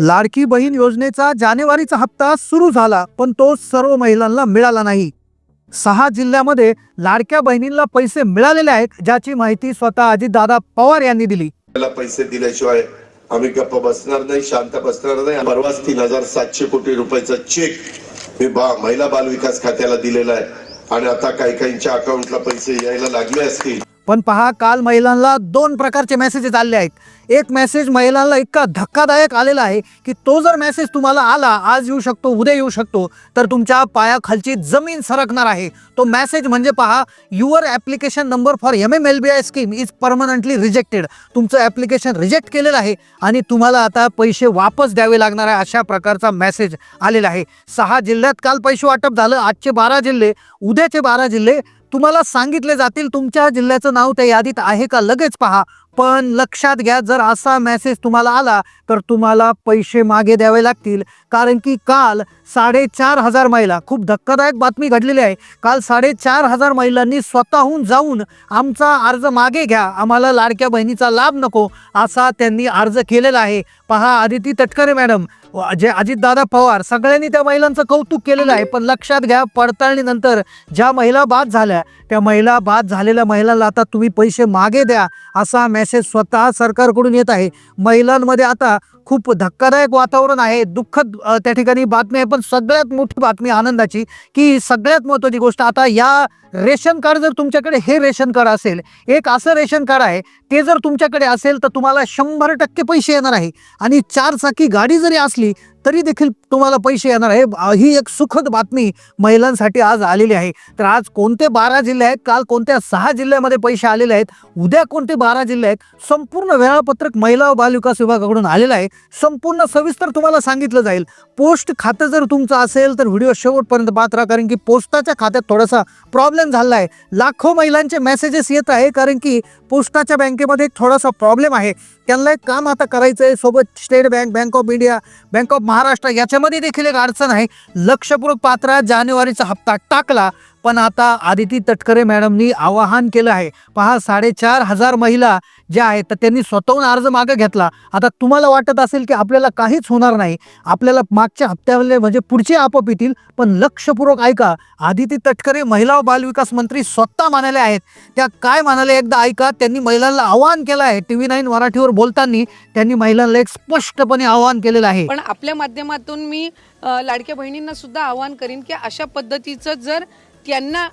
लाडकी बहीण योजनेचा जानेवारीचा हप्ता सुरू झाला पण तो सर्व महिलांना मिळाला नाही. सहा जिल्ह्यामध्ये लाडक्या बहिणींना पैसे मिळालेले आहेत ज्याची माहिती स्वतः अजितदादा पवार यांनी दिली. त्याला पैसे दिल्याशिवाय आम्ही गप्प बसणार नाही शांत बसणार नाही. परवाच तीन हजार सातशे कोटी रुपयाचा चेक मी बा महिला बाल विकास खात्याला दिलेला आहे. आणि आता काही काहींच्या अकाउंटला पैसे यायला लागले असतील. पण पहा काल महिलांना दोन प्रकारचे मेसेजेस आले आहेत. एक मेसेज महिलांना इतका धक्कादायक आलेला आहे की तो जर मेसेज तुम्हाला आला आज येऊ शकतो उद्या येऊ शकतो तर तुमच्या पायाखालची जमीन सरकणार आहे. तो मेसेज म्हणजे पहा your application number for M M L B I scheme is permanently rejected तुमचं ॲप्लिकेशन रिजेक्ट केलेलं आहे आणि तुम्हाला आता पैसे वापस द्यावे लागणार आहे अशा प्रकारचा मेसेज आलेला आहे. सहा जिल्ह्यात काल पैसे वाटप झालं आजचे बारा जिल्हे उद्याचे बारा जिल्हे तुम्हाला सांगितले जातील तुमच्या जिल्ह्याचं नाव त्या यादीत आहे का? लगेच पहा. पण लक्षात घ्या जर असा मेसेज तुम्हाला आला तर तुम्हाला पैसे मागे द्यावे लागतील. कारण की काल साडेचार हजार महिला खूप धक्कादायक बातमी घडलेली आहे. काल साडेचार हजार महिलांनी स्वतःहून जाऊन आमचा अर्ज मागे घ्या. आम्हाला लाडक्या बहिणीचा लाभ नको असा त्यांनी अर्ज केलेला आहे. पहा आदिती तटकरे मॅडम जे अजितदादा पवार सगळ्यांनी त्या महिलांचं कौतुक केलेलं आहे. पण लक्षात घ्या पडताळणीनंतर ज्या महिला बाद झाल्या त्या महिला बाद झालेल्या महिलांना आता तुम्ही पैसे मागे द्या असा मेसेज स्वतः सरकारकडून येत आहे. महिलांमध्ये आता खूप धक्कादायक वातावरण आहे दुःखद त्या ठिकाणी बातमी आहे. पण सगळ्यात मोठी बातमी आनंदाची की सगळ्यात महत्त्वाची गोष्ट आता या रेशन कार्ड जर तुमच्याकडे हे रेशन कार्ड असेल एक असं रेशन कार्ड आहे ते जर तुमच्याकडे असेल तर तुम्हाला शंभर टक्के पैसे येणार आहे. आणि चार चाकी गाडी जरी असली तरी देखील तुम्हाला पैसे येणार आहे. ही एक सुखद बातमी महिलांसाठी आज आलेली आहे. तर आज कोणते बारा जिल्हे आहेत? काल कोणत्या सहा जिल्ह्यामध्ये पैसे आलेले आहेत? उद्या कोणते बारा जिल्हे आहेत? संपूर्ण वेळापत्रक महिला व बालविकास विभागाकडून आलेलं आहे. संपूर्ण सविस्तर तुम्हाला सांगितलं जाईल. पोस्ट खातं जर तुमचं असेल तर व्हिडिओ शेवटपर्यंत पाहत राहा कारण की पोस्टाच्या खात्यात थोडासा प्रॉब्लेम झाला आहे. लाखो महिलांचे मेसेजेस येत आहे कारण की पोस्टाच्या बँकेमध्ये एक थोडासा प्रॉब्लेम आहे. त्यांना एक काम आता करायचं आहे सोबत state bank bank of India bank of Maharashtra याच्यामध्ये देखील एक अडचण आहे. लक्षपूर्वक पात्रात जानेवारीचा हप्ता टाकला पण आता आदिती तटकरे मॅडमनी आवाहन केलं आहे. पहा साडेचार हजार महिला ज्या आहेत तर त्यांनी स्वतःहून अर्ज मागे घेतला. आता तुम्हाला वाटत असेल की आपल्याला काहीच होणार नाही. आपल्याला मागच्या हप्त्यावरले म्हणजे पुढचे आपोआप येतील. पण लक्षपूर्वक ऐका आदिती तटकरे महिला व बालविकास मंत्री स्वतः म्हणाले आहेत. त्या काय म्हणाले एकदा ऐका. त्यांनी महिलांना आवाहन केलं आहे. टी व्ही नाईन मराठीवर बोलताना त्यांनी महिलांना एक स्पष्टपणे आवाहन केलेलं आहे. पण आपल्या माध्यमातून मी लाडक्या बहिणींना सुद्धा आवाहन करीन की अशा पद्धतीचं जर त्यांना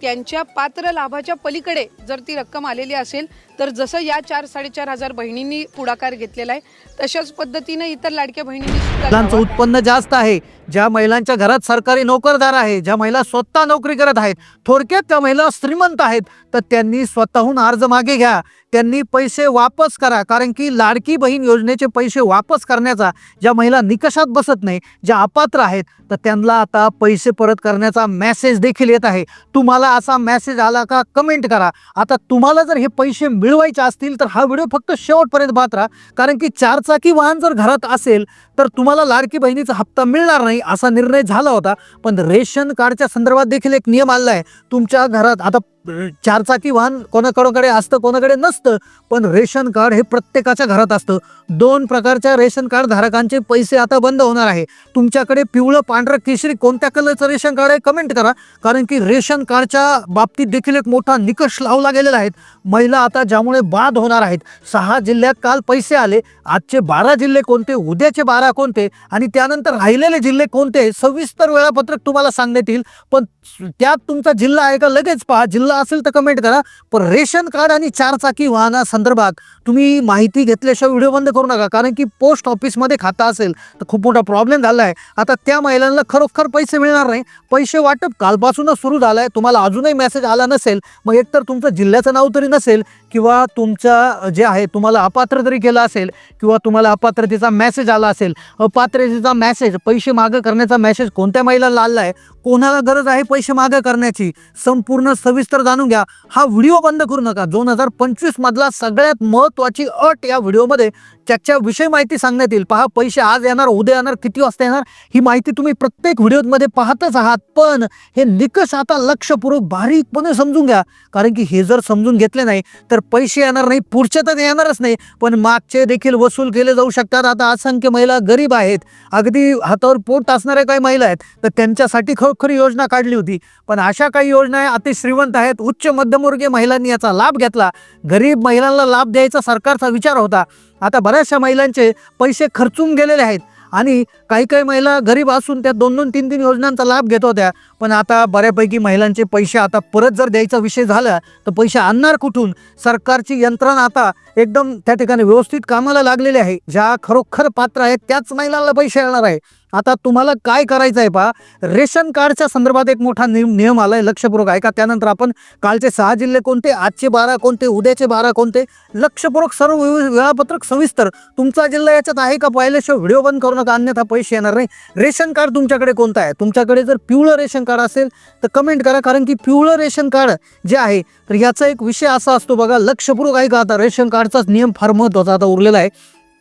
त्यांच्या पात्र लाभाच्या पलीकडे जर ती रक्कम आलेली असेल तर जसं या चार साडेचार हजार बहिणींनी पुढाकार घेतलेला आहे तशाच पद्धतीनं इतर लाडक्या बहिणींनी महिलांचं उत्पन्न जास्त आहे. ज्या महिलांच्या घरात सरकारी नोकरदार आहे ज्या महिला स्वतः नोकरी करत आहेत थोडक्यात त्या महिला श्रीमंत आहेत तर त्यांनी स्वतःहून अर्ज मागे घ्या. त्यांनी पैसे वापस करा कारण की लाडकी बहीण योजनेचे पैसे वापस करण्याचा ज्या महिला निकषात बसत नाही ज्या अपात्र आहेत तर त्यांना आता पैसे परत करण्याचा मेसेज देखील येत आहे. तुम्हाला असा मेसेज आला का कमेंट करा. आता तुम्हाला जर हे पैसे मिळवायच्या असतील तर हा व्हिडिओ फक्त शेवटपर्यंत पाहत राहा. कारण की चारचाकी वाहन जर घरात असेल तर तुम्हाला लाडकी बहिणीचा हप्ता मिळणार नाही असा निर्णय झाला होता. पण रेशन कार्डच्या संदर्भात देखील एक नियम आला आहे. तुमच्या घरात आता चारचाकी वाहन कोणाकडे असतं कोणाकडे नसतं पण रेशन कार्ड हे प्रत्येकाच्या घरात असतं. दोन प्रकारच्या रेशन कार्ड धारकांचे पैसे आता बंद होणार आहे. तुमच्याकडे पिवळं पांढरं केशरी कोणत्या कलरचं रेशन कार्ड आहे कमेंट करा. कारण की रेशन कार्डच्या बाबतीत देखील एक मोठा निकष लावला गेलेला आहे. महिला आता ज्यामुळे बाद होणार आहेत. सहा जिल्ह्यात काल पैसे आले. आजचे बारा जिल्हे कोणते उद्याचे बारा कोणते आणि त्यानंतर राहिलेले जिल्हे कोणते सविस्तर वेळापत्रक तुम्हाला सांगण्यात येईल. पण त्यात तुमचा जिल्हा आहे का लगेच पहा. जिल्हा असेल तर कमेंट करा. पण रेशन कार्ड आणि चारचाकी वाहनासंदर्भात तुम्ही माहिती घेतल्याशिवाय व्हिडिओ बंद करू नका. कारण की पोस्ट ऑफिसमध्ये खातं असेल तर खूप मोठा प्रॉब्लेम झाला आहे आता त्या महिलांना खरोखर पैसे मिळणार नाही. पैसे वाटप कालपासूनच सुरू झालं आहे तुम्हाला अजूनही मेसेज आला नसेल मग एकतर तुमचं जिल्ह्याचं नाव तरी नसेल किंवा तुमच्या जे आहे तुम्हाला अपात्र तरी केलं असेल किंवा तुम्हाला अपात्रतेचा मेसेज आला असेल. अपात्रतेचा मेसेज पैसे मागं करण्याचा मेसेज कोणत्या महिलांना आला आहे कोणाला गरज आहे पैसे मागं करण्याची? संपूर्ण सविस्तर जाणून घ्या. हा व्हिडिओ बंद करू नका. दोन हजार पंचवीस मधला सगळ्यात महत्वाची अट या व्हिडिओमध्ये त्याच्या विषय माहिती सांगण्यात येईल. पहा पैसे आज येणार उद्या येणार किती वाजता येणार ही माहिती तुम्ही प्रत्येक व्हिडिओमध्ये पाहतच आहात. पण हे निकष आता लक्षपूर्वक बारीकपणे समजून घ्या. कारण की हे जर समजून घेतले नाही तर पैसे येणार नाही पुढचे तर येणारच नाही. पण मागचे देखील वसूल केले जाऊ शकतात. आता असंख्य महिला गरीब आहेत. अगदी हातावर पोट असणाऱ्या काही महिला आहेत. तर त्यांच्यासाठी खरोखरी योजना काढली होती. पण अशा काही योजना आहे अति श्रीमंत आहेत. उच्च मध्यमवर्गीय महिलांनी याचा लाभ घेतला. गरीब महिलांना लाभ द्यायचा सरकारचा विचार होता. आता बऱ्याचशा महिलांचे पैसे खर्चून गेलेले आहेत. आणि काही काही महिला गरीब असून त्या दोन दोन तीन तीन योजनांचा लाभ घेत होत्या. पण आता बऱ्यापैकी महिलांचे पैसे आता परत जर द्यायचा विषय झाला तर पैसे आणणार कुठून? सरकारची यंत्रणा आता एकदम त्या ठिकाणी व्यवस्थित कामाला लागलेली आहे. ज्या खरोखर पात्र आहेत त्याच महिलांना पैसे येणार आहे. आता तुम्हाला काय करायचं आहे पहा? रेशन कार्डच्या संदर्भात एक मोठा नियम नियम आलाय लक्षपूर्वक आहे का त्यानंतर आपण कालचे सहा जिल्हे कोणते? आजचे बारा कोणते? उद्याचे बारा कोणते? लक्षपूर्वक सर्व वेळापत्रक सविस्तर. तुमचा जिल्हा याच्यात आहे का? पाहिल्याशिवाय व्हिडिओ बंद करू नका अन्यथा पैसे येणार नाही. रेशन कार्ड तुमच्याकडे कोणतं आहे? तुमच्याकडे जर पिवळं रेशन कार्ड असेल तर कमेंट करा कारण की पिवळं रेशन कार्ड जे आहे तर याचा एक विषय असा असतो बघा लक्षपूर्वक आहे का आता रेशन कार्डचाच नियम फार महत्त्वाचा आता उरलेला आहे.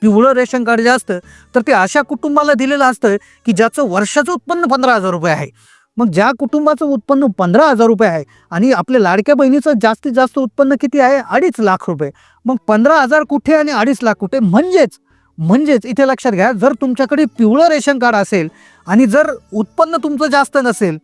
पिवळं रेशन कार्ड जे असतं तर ते अशा कुटुंबाला दिलेलं असतं की ज्याचं वर्षाचं उत्पन्न पंधरा हजार रुपये आहे. मग ज्या कुटुंबाचं उत्पन्न पंधरा हजार रुपये आहे आणि आपल्या लाडक्या बहिणीचं जास्तीत जास्त उत्पन्न किती आहे? अडीच लाख रुपये. मग पंधरा हजार कुठे आणि अडीच लाख कुठे? म्हणजेच म्हणजेच इथे लक्षात घ्या जर तुमच्याकडे पिवळं रेशन कार्ड असेल आणि जर उत्पन्न तुमचं जास्त नसेल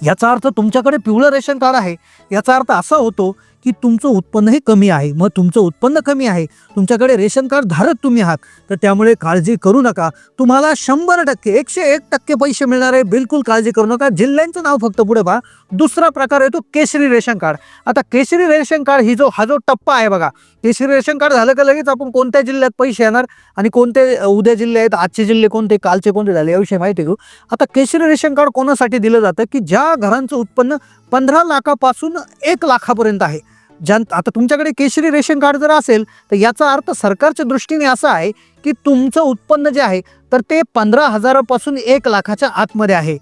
याचा अर्थ तुमच्याकडे पिवळं रेशन कार्ड आहे. याचा अर्थ असा होतो की तुमचं उत्पन्न हे कमी आहे. मग तुमचं उत्पन्न कमी आहे. तुमच्याकडे रेशन कार्ड धारक तुम्ही आहात. तर त्यामुळे काळजी करू नका. तुम्हाला शंभर टक्के एकशे एक टक्के पैसे मिळणार आहे. बिलकुल काळजी करू नका. जिल्ह्यांचं नाव फक्त पुढे पहा. दुसरा प्रकार येतो केशरी रेशन कार्ड. आता केशरी रेशन कार्ड ही जो हा जो टप्पा आहे बघा. केशरी रेशन कार्ड झालं का लगेच आपण कोणत्या जिल्ह्यात पैसे येणार? आणि कोणते उद्या जिल्हे आहेत आजचे जिल्हे कोणते कालचे कोणते झाले याविषयी माहिती घेऊ. आता केशरी रेशन कार्ड कोणासाठी दिलं जातं? की ज्या घरांचं उत्पन्न पंधरा लाखापासून एक लाखापर्यंत आहे. ज्या आता तुमच्याकडे केशरी रेशन कार्ड जर असेल तर याचा अर्थ सरकारच्या दृष्टीने असा आहे की तुमचं उत्पन्न जे आहे तर ते पंधरा हजारापासून एक लाखाच्या आतमध्ये आहे.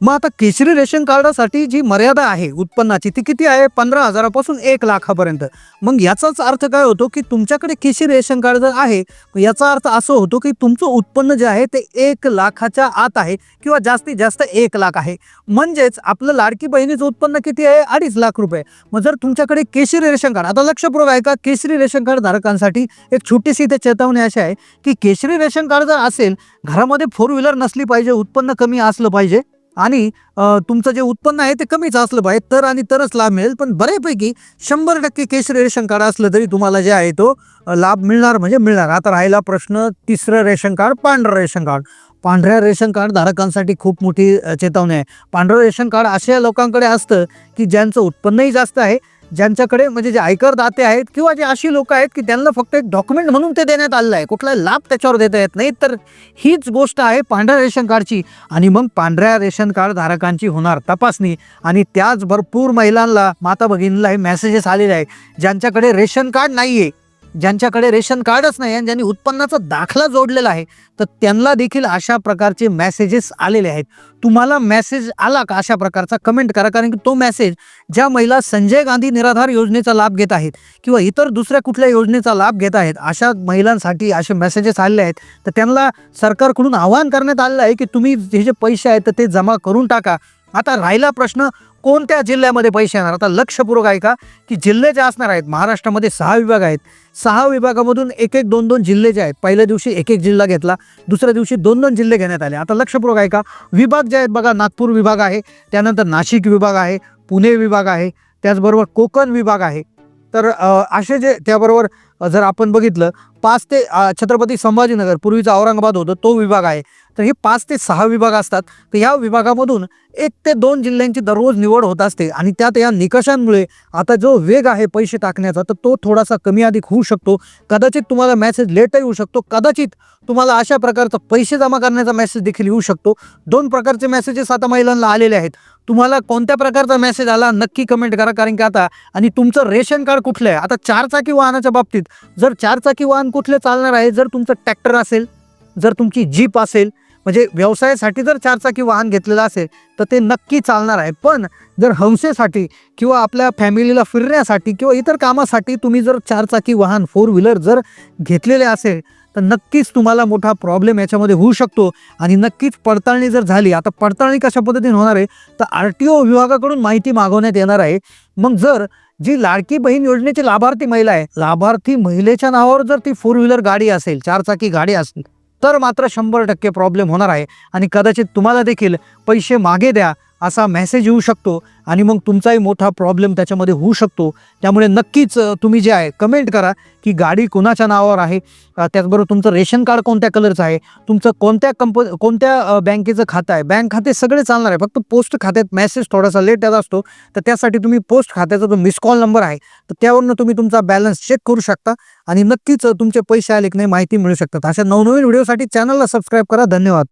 मग आता केशरी रेशन कार्डासाठी जी मर्यादा आहे उत्पन्नाची ती किती आहे? पंधरा हजारापासून एक लाखापर्यंत. मग याचाच अर्थ काय होतो की तुमच्याकडे केशरी रेशन कार्ड जर आहे याचा अर्थ असं होतो की तुमचं उत्पन्न जे आहे ते एक लाखाच्या आत आहे किंवा जास्तीत जास्त एक लाख आहे. म्हणजेच आपलं लाडकी बहिणीचं उत्पन्न किती आहे? अडीच लाख रुपये. मग जर तुमच्याकडे केशरी रेशन कार्ड आता लक्षपूर्वक आहे का केशरी रेशन कार्ड धारकांसाठी एक छोटीशी इथे चेतावणी अशी आहे की केशरी रेशन कार्ड जर असेल घरामध्ये फोर व्हीलर नसली पाहिजे उत्पन्न कमी असलं पाहिजे. आणि तुमचं जे उत्पन्न आहे ते कमीच असलं पाहिजे. तर आणि तरच लाभ मिळेल. पण बऱ्यापैकी शंभर टक्के केश रेशन कार्ड असलं तरी तुम्हाला जे आहे तो लाभ मिळणार म्हणजे मिळणार. आता राहिला प्रश्न तिसरं रेशन कार्ड पांढरं रेशन कार्ड. पांढऱ्या रेशन कार्ड धारकांसाठी खूप मोठी चेतावणी आहे. पांढरं रेशन कार्ड अशा लोकांकडे असतं की ज्यांचं उत्पन्नही जास्त आहे ज्यांच्याकडे म्हणजे जे आयकर दाते आहेत किंवा जे अशी लोक आहेत की त्यांना फक्त एक डॉक्युमेंट म्हणून ते देण्यात आलेलं आहे. कुठला लाभ त्याच्यावर देता येत नाही. तर हीच गोष्ट आहे पांढऱ्या रेशन कार्डची. आणि मग पांढऱ्या रेशन कार्ड धारकांची होणार तपासणी. आणि त्याच भरपूर महिलांना माता भगिनीला हे मेसेजेस आलेले आहे ज्यांच्याकडे रेशन कार्ड नाही आहे ज्यांच्याकडे रेशन कार्डच नाही आणि ज्यांनी उत्पन्नाचा दाखला जोडलेला आहे तर त्यांना देखील अशा प्रकारचे मेसेजेस आलेले आहेत. तुम्हाला मेसेज आला का अशा प्रकारचा? कमेंट करा कारण की तो मेसेज ज्या महिला संजय गांधी निराधार योजनेचा लाभ घेत आहेत किंवा इतर दुसऱ्या कुठल्या योजनेचा लाभ घेत आहेत अशा महिलांसाठी असे मेसेजेस आलेले आहेत. तर त्यांना सरकारकडून आवाहन करण्यात आलेलं आहे की तुम्ही हे जे पैसे आहेत तर ते जमा करून टाका. आता राहिला प्रश्न कोणत्या जिल्ह्यामध्ये पैसे येणार? आता लक्षपूर्वक आहे का की जिल्हे जे असणार आहेत महाराष्ट्रामध्ये सहा विभाग आहेत. सहा विभागामधून एक एक दोन दोन जिल्हे जे आहेत पहिल्या दिवशी एक एक जिल्हा घेतला दुसऱ्या दिवशी दोन दोन जिल्हे घेण्यात आले. आता लक्षपूर्वक आहे का विभाग जे आहेत बघा नागपूर विभाग आहे त्यानंतर नाशिक विभाग आहे पुणे विभाग आहे त्याचबरोबर कोकण विभाग आहे. तर असे जे त्याबरोबर जर आपण बघितलं पाच ते छत्रपती संभाजीनगर पूर्वीचा औरंगाबाद होतं तो विभाग आहे. तर हे पाच ते सहा विभाग असतात. तर ह्या विभागामधून एक ते दोन जिल्ह्यांची दररोज निवड होत असते आणि त्यात या निकषांमुळे आता जो वेग आहे पैसे टाकण्याचा तर तो थोडासा कमी अधिक होऊ शकतो. कदाचित तुम्हाला मेसेज लेटही येऊ शकतो. कदाचित तुम्हाला अशा प्रकारचा पैसे जमा करण्याचा मेसेज देखील येऊ शकतो. दोन प्रकारचे मेसेजेस आता महिलांना आलेले आहेत. तुम्हाला कोणत्या प्रकारचा मेसेज आला नक्की कमेंट करा. कारण की आता आणि तुमचं रेशन कार्ड कुठलं आहे? आता चारचाकी वाहनाच्या बाबतीत जर चारचाकी वाहन कुठले चालणार आहे जर तुमचं ट्रॅक्टर असेल जर तुमची जीप असेल म्हणजे व्यवसायासाठी जर चारचाकी वाहन घेतलेलं असेल तर ते नक्की चालणार आहे. पण जर हंसेसाठी किंवा आपल्या फॅमिलीला फिरण्यासाठी किंवा इतर कामासाठी तुम्ही जर चारचाकी वाहन फोर व्हीलर जर घेतलेले असेल तर नक्कीच तुम्हाला मोठा प्रॉब्लेम याच्यामध्ये होऊ शकतो. आणि नक्कीच पडताळणी जर झाली आता पडताळणी कशा पद्धतीने होणार आहे तर आर टी ओ विभागाकडून माहिती मागवण्यात येणार आहे. मग जर जी लाडकी बहीण योजनेची लाभार्थी महिला आहे लाभार्थी महिलेच्या नावावर जर ती फोर व्हीलर गाडी असेल चारचाकी गाडी असेल तर मात्र शंभर टक्के प्रॉब्लेम होणार आहे. आणि कदाचित तुम्हाला देखील पैसे मागे द्या असा मेसेज येऊ शकतो आणि मग तुमचाही मोठा प्रॉब्लेम त्याच्यामध्ये होऊ शकतो. त्यामुळे नक्कीच तुम्ही जे आहे कमेंट करा की गाडी कोणाच्या नावावर आहे? त्याचबरोबर तुमचं रेशन कार्ड कोणत्या कलरचं आहे? तुमचं कोणत्या कंप कोणत्या बँकेचं खातं आहे? बँक खाते सगळे चालणार आहे. फक्त पोस्ट खात्यात मेसेज थोडासा लेट येत असतो. तर त्यासाठी तुम्ही पोस्ट खात्याचा जो मिस कॉल नंबर आहे तर त्यावरनं तुम्ही तुमचा बॅलन्स चेक करू शकता आणि नक्कीच तुमचे पैसे आले की नाही माहिती मिळू शकतात. अशा नवनवीन व्हिडिओसाठी चॅनलला सबस्क्राईब करा. धन्यवाद.